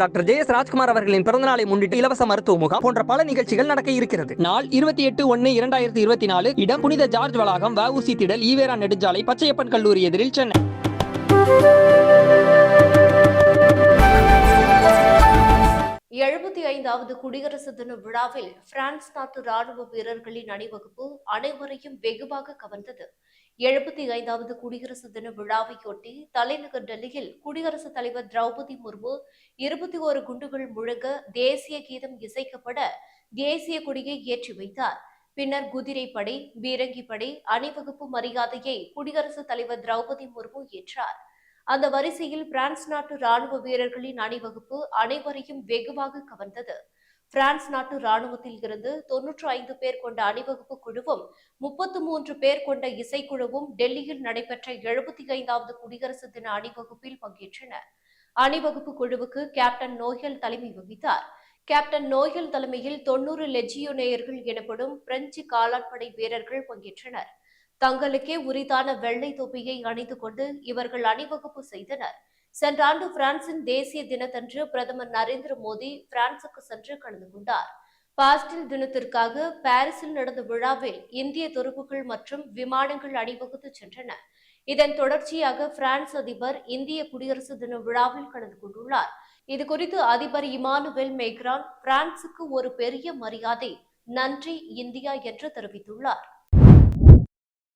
Doctor J S Rajkumar அவர்களின் பிறந்தநாளை முன்னிட்டு இலவச மருத்துவ முகாம் போன்ற பல நிகழ்ச்சிகள் நடக்க இருக்கிறது. நாள் இருபத்தி எட்டு ஒன்னு இரண்டாயிரத்தி இருபத்தி நாலு இடம் புனித ஜார்ஜ் வளாகம் வஉசி திடல் ஈவேரா நெடுஞ்சாலை பச்சையப்பன் கல்லூரி எதிரில் சென்னை. எழுபத்தி ஐந்தாவது குடியரசு தின விழாவில் பிரான்ஸ் நாட்டு ராணுவ வீரர்களின் அணிவகுப்பு அனைவரையும் வெகுவாக கவர்ந்தது. எழுபத்தி ஐந்தாவது குடியரசு தின விழாவையொட்டி தலைநகர் டெல்லியில் குடியரசுத் தலைவர் திரௌபதி முர்மு இருபத்தி ஓரு குண்டுகள் முழங்க தேசிய கீதம் இசைக்கப்பட தேசிய கொடியை ஏற்றி வைத்தார். பின்னர் குதிரைப்படை பீரங்கிப்படை அணிவகுப்பு மரியாதையை குடியரசுத் தலைவர் திரௌபதி முர்மு ஏற்றார். அந்த வரிசையில் பிரான்ஸ் நாட்டு ராணுவ வீரர்களின் அணிவகுப்பு அனைவரையும் வெகுவாக கவர்ந்தது. பிரான்ஸ் நாட்டு ராணுவத்தில் இருந்து தொன்னூற்று ஐந்து பேர் கொண்ட அணிவகுப்பு குழுவும் முப்பத்து மூன்று பேர் கொண்ட இசைக்குழுவும் டெல்லியில் நடைபெற்ற எழுபத்தி ஐந்தாவது குடியரசு தின அணிவகுப்பில் பங்கேற்றன. அணிவகுப்பு குழுவுக்கு கேப்டன் நோயல் தலைமை வகித்தார். கேப்டன் நோயல் தலைமையில் தொன்னூறு லெஜியோனேயர்கள் எனப்படும் பிரெஞ்சு காலாட்படை வீரர்கள் பங்கேற்றனர். தங்களுக்கே உரித்தான வெள்ளை தொப்பியை அணிந்து கொண்டு இவர்கள் அணிவகுப்பு செய்தனர். சென்ற ஆண்டு பிரான்சின் தேசிய தினத்தன்று பிரதமர் நரேந்திர மோடி பிரான்சுக்கு சென்று கலந்து கொண்டார். பாஸ்டில் தினத்திற்காக பாரிஸில் நடந்த விழாவில் இந்திய துருப்புகள் மற்றும் விமானங்கள் அணிவகுத்து சென்றன. இதன் தொடர்ச்சியாக பிரான்ஸ் அதிபர் இந்திய குடியரசு தின விழாவில் கலந்து கொண்டுள்ளார். இது குறித்து அதிபர் இமானுவேல் மேக்ரான் பிரான்சுக்கு ஒரு பெரிய மரியாதை நன்றி இந்தியா என்று தெரிவித்துள்ளார்.